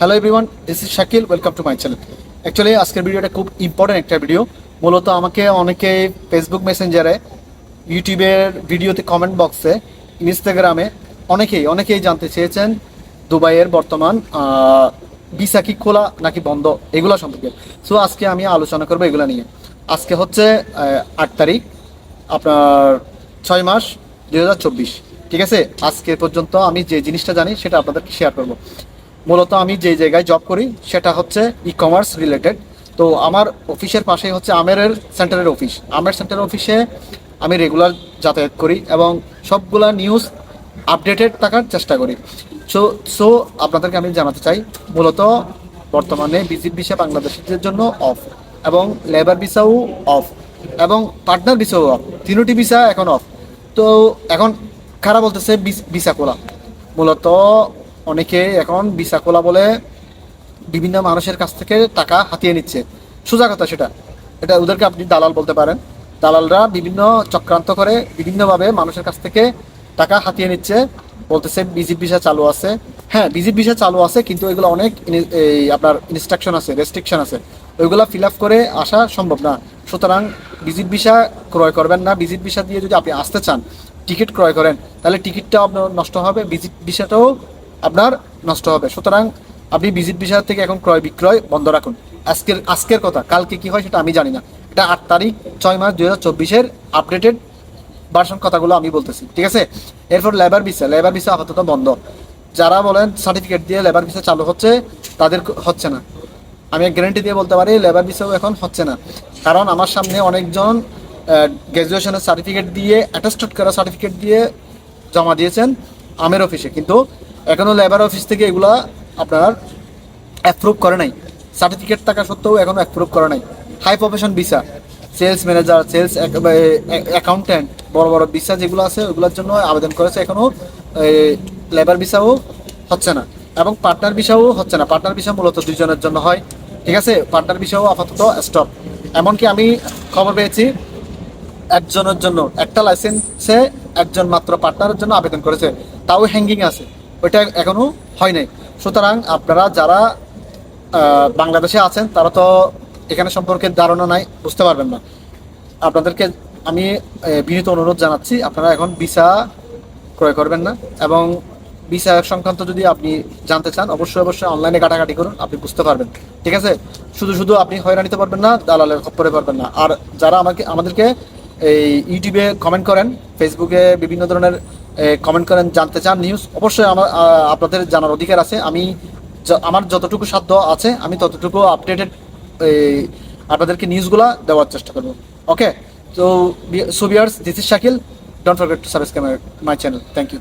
Hello everyone this is Shakil welcome to my channel actually আজকের ভিডিওটা খুব important একটা ভিডিও মূলত আমাকে অনেকে ফেসবুক মেসেঞ্জারে ইউটিউবের ভিডিওতে কমেন্ট বক্সে ইনস্টাগ্রামে অনেকেই অনেকেই জানতে চেয়েছেন দুবাইয়ের বর্তমান ভিসা কি খোলা নাকি বন্ধ, এগুলো সম্পর্কে। সো আজকে আমি আলোচনা করব এগুলো নিয়ে। আজকে হচ্ছে আট তারিখ, আপনার ছয় মাস দু হাজার চব্বিশ। ঠিক আছে? আজকে পর্যন্ত আমি যে জিনিসটা জানি, সেটা আপনাদেরকে শেয়ার করব। মূলত আমি যে জায়গায় জব করি, সেটা হচ্ছে ই কমার্স রিলেটেড তো আমার অফিসের পাশেই হচ্ছে আমেরের সেন্টারের অফিস আমের সেন্টারের অফিসে আমি রেগুলার যাতায়াত করি এবং সবগুলা নিউজ আপডেটেড থাকার চেষ্টা করি। সো সো আপনাদেরকে আমি জানাতে চাই, মূলত বর্তমানে ভিজিট ভিসা বাংলাদেশিদের জন্য অফ এবং লেবার ভিসাও অফ এবং পার্টনার ভিসাও অফ তিনোটি ভিসা এখন অফ তো এখন খারাপ বলতেছে ভিসা খোলা? মূলত অনেকে এখন ভিসা খোলা বলে বিভিন্ন মানুষের কাছ থেকে টাকা হাতিয়ে নিচ্ছে। সোজা কথা সেটা। এটা ওদেরকে আপনি দালাল বলতে পারেন। দালালরা বিভিন্ন চক্রান্ত করে বিভিন্নভাবে মানুষের কাছ থেকে টাকা হাতিয়ে নিচ্ছে। বলতেছে ভিজিট ভিসা চালু আছে। হ্যাঁ ভিজিট ভিসা চালু আছে, কিন্তু এগুলো অনেক এই আপনার ইনস্ট্রাকশন আছে রেস্ট্রিকশন আছে। ওইগুলো ফিল আপ করে আসা সম্ভব না। সুতরাং ভিজিট ভিসা ক্রয় করবেন না। ভিজিট ভিসা দিয়ে যদি আপনি আসতে চান, টিকিট ক্রয় করেন, তাহলে টিকিটটাও আপনার নষ্ট হবে। ভিজিট ভিসাটাও আপনার নষ্ট হবে। সুতরাং আপনি ভিজিট ভিসা থেকে এখন ক্রয় বিক্রয় বন্ধ রাখুন। আজকের আজকের কথা, কালকে কি হয় সেটা আমি জানি না। এটা আট তারিখ, ছয় মাস দুই হাজার চব্বিশের আপডেটেড ভার্সন কথাগুলো আমি বলতেছি, ঠিক আছে? এরপর লেবার ভিসা লেবার ভিসা আপাতত বন্ধ। যারা বলেন সার্টিফিকেট দিয়ে লেবার ভিসা চালু হচ্ছে, তাদের হচ্ছে না। আমি গ্যারেন্টি দিয়ে বলতে পারি লেবার ভিসাও এখন হচ্ছে না। কারণ আমার সামনে অনেকজন গ্র্যাজুয়েশনের সার্টিফিকেট দিয়ে অ্যাটাস্টেড করা সার্টিফিকেট দিয়ে জমা দিয়েছেন আমের অফিসে কিন্তু এখনও লেবার অফিস থেকে এগুলা আপনার অ্যাপ্রুভ করে নাই। সার্টিফিকেট থাকা সত্ত্বেও এখনও অ্যাপ্রুভ করে নাই। High profession visa sales manager sales accountant বড় বড় ভিসা যেগুলো আছে, ওগুলোর জন্য আবেদন করেছে এখনও লেবার ভিসাও হচ্ছে না। এবং পার্টনার ভিসাও হচ্ছে না। পার্টনার ভিসা মূলত দুইজনের জন্য হয়। ঠিক আছে? পার্টনার ভিসাও আপাতত স্টপ এমনকি আমি খবর পেয়েছি, একজনের জন্য, একটা লাইসেন্সে একজন মাত্র পার্টনারের জন্য আবেদন করেছে। তাও হ্যাঙ্গিং আছে। ওইটা এখনও হয় নাই। সুতরাং আপনারা যারা বাংলাদেশে আছেন, তারা তো এখানে সম্পর্কে ধারণা নাই, বুঝতে পারবেন না। আপনাদেরকে আমি বিনীত অনুরোধ জানাচ্ছি, আপনারা এখন ভিসা ক্রয় করবেন না এবং ভিসা সংক্রান্ত যদি আপনি জানতে চান, অবশ্যই অবশ্যই অনলাইনে ঘাটাঘাটি করুন, আপনি বুঝতে পারবেন। ঠিক আছে? শুধু শুধু আপনি হয়রানিতে পারবেন না, দালালের খপ্পরে পারবেন না। আর যারা আমাকে, আমাদেরকে এই ইউটিউবে কমেন্ট করেন ফেসবুকে বিভিন্ন ধরনের কমেন্ট করেন, জানতে চান নিউজ অবশ্যই আমার আপনাদের জানার অধিকার আছে। আমি আমার যতটুকু সাধ্য আছে, আমি ততটুকু আপডেটেড আপনাদেরকে নিউজগুলা দেওয়ার চেষ্টা করব। ওকে তো সুবিয়ার্স this is Shakil don't forget to subscribe my channel thank you